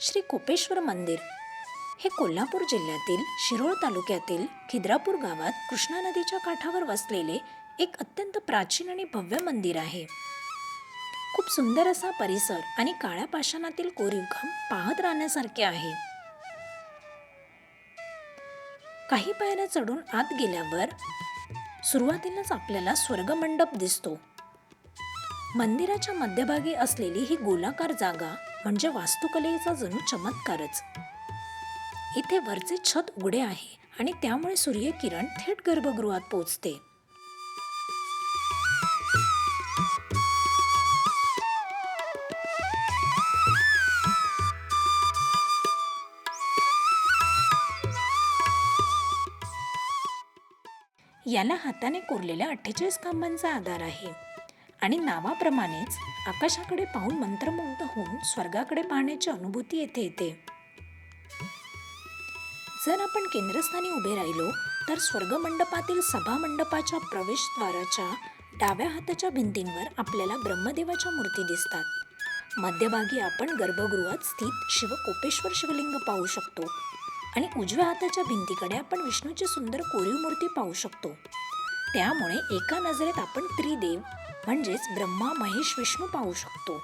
श्री कोपेश्वर मंदिर हे कोल्हापूर जिल्ह्यातील शिरोळ तालुक्यातील खिद्रापूर गावात कृष्णा नदीच्या काठावर वसलेले एक अत्यंत प्राचीन आणि भव्य मंदिर आहे. खूप सुंदर असा परिसर आणि काळ्या पाषाणातील कोरीवकाम पाहत राहण्यासारखे आहे. काही पायऱ्या चढून आत गेल्यावर सुरुवातीलाच आपल्याला स्वर्गमंडप दिसतो. मंदिराच्या मध्यभागी असलेली ही गोलाकार जागा म्हणजे वास्तुकलेचा जणू चमत्कारच. इथे वरचे छत उघडे आहे आणि त्यामुळे सूर्यकिरण थेट गर्भगृहात पोचते. याला हाताने कोरलेल्या अठ्ठेचाळीस खांबांचा आधार आहे. आणि नावाप्रमाणेच आकाशाकडे पाहून मंत्रमुग्ध होऊन स्वर्गाकडे पाहण्याची अनुभूती येथे येते. जर आपण केंद्रस्थानी उभे राहिलो तर स्वर्गमंडपातील सभामंडपाच्या प्रवेशद्वाराच्या डाव्या हाताच्या भिंतींवर आपल्याला ब्रह्मदेवाच्या मूर्ती दिसतात. मध्यभागी आपण गर्भगृहात स्थित शिवकोपेश्वर शिवलिंग पाहू शकतो. आणि उजव्या हाताच्या भिंतीकडे आपण विष्णूची सुंदर कोरीव मूर्ती पाहू शकतो. त्यामुळे एका नजरेत आपण त्रिदेव म्हणजेच ब्रह्मा महेश विष्णू पाहू शकतो.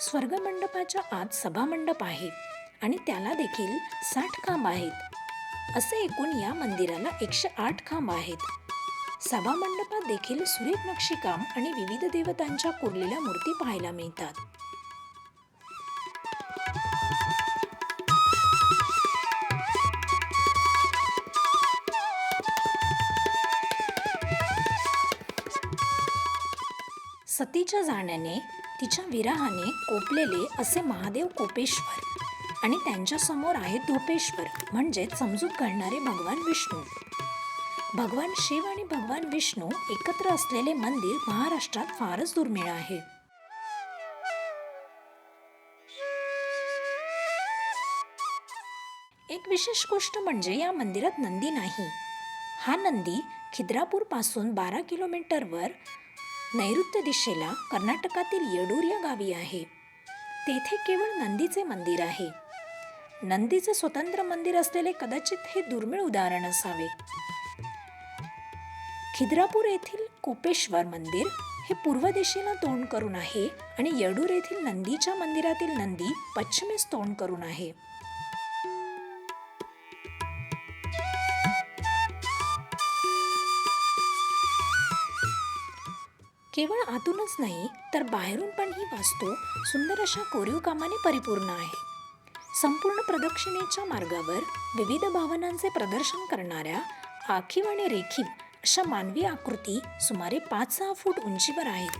स्वर्गमंडपाच्या आत सभामंडप आहे. आणि त्याला देखील साठ खांब आहेत. असे एकूण या मंदिराला एकशे आठ खांब आहेत. सभामंडपात देखील सुरेख नक्षीकाम आणि विविध देवतांच्या कोरलेल्या मूर्ती पाहायला मिळतात. सतीच्या जाण्याने तिच्या विराहाने कोपलेले असे महादेव कोपेश्वर आणि त्यांच्यासमोर आहे धोपेश्वर म्हणजेच समजूत घालणारे भगवान विष्णू. भगवान शिव आणि भगवान विष्णू एकत्र असलेले मंदिर महाराष्ट्रात फारच दुर्मिळ आहे. एक विशेष गोष्ट म्हणजे या मंदिरात नंदी नाही. हा नंदी खिद्रापूरपासून बारा किलोमीटरवर नैऋत्य दिशेला कर्नाटकातील येडूर या गावी आहे. तेथे केवळ नंदीचे मंदिर आहे. नंदीचे स्वतंत्र मंदिर असलेले कदाचित हे दुर्मिळ उदाहरण असावे. खिद्रापूर येथील कोपेश्वर मंदिर हे पूर्व दिशेला तोंड करून आहे आणि येडूर येथील नंदीच्या मंदिरातील नंदी पश्चिमेस तोंड करून आहे. केवळ आतूनच नाही तर बाहेरून पण ही वास्तू सुंदर अशा कोरीव कामाने परिपूर्ण आहे. संपूर्ण प्रदक्षिणेच्या मार्गावर विविध भावनांचे प्रदर्शन करणाऱ्या आखीव आणि रेखीव अशा मानवी आकृती सुमारे पाच सहा फूट उंचीवर आहेत.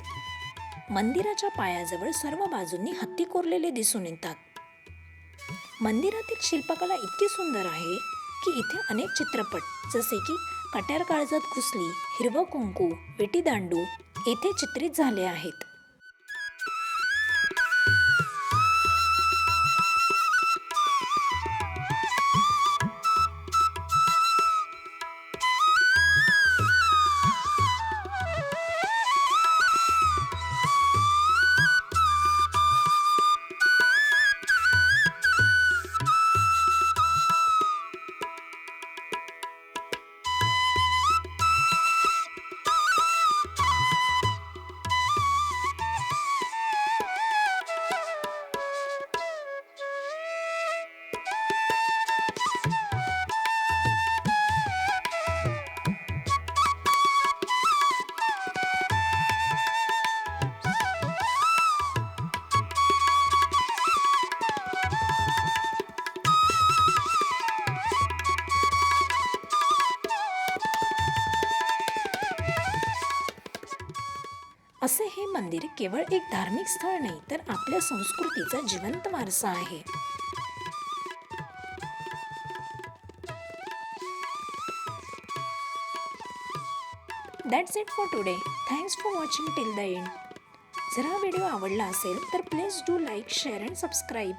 मंदिराच्या पायाजवळ सर्व बाजूंनी हत्ती कोरलेले दिसून येतात. मंदिरातील शिल्पकला इतकी सुंदर आहे की इथे अनेक चित्रपट जसे की कट्यार काळजात घुसली हिरवं कुंकू विटी दांडू येथे चित्रित झाले आहेत. मंदिर केवळ एक धार्मिक स्थळ नाही तर आपल्या संस्कृतीचा जिवंत वारसा आहे. That's it for today thanks for watching till the end जर हा व्हिडिओ आवडला असेल तर please do like share and subscribe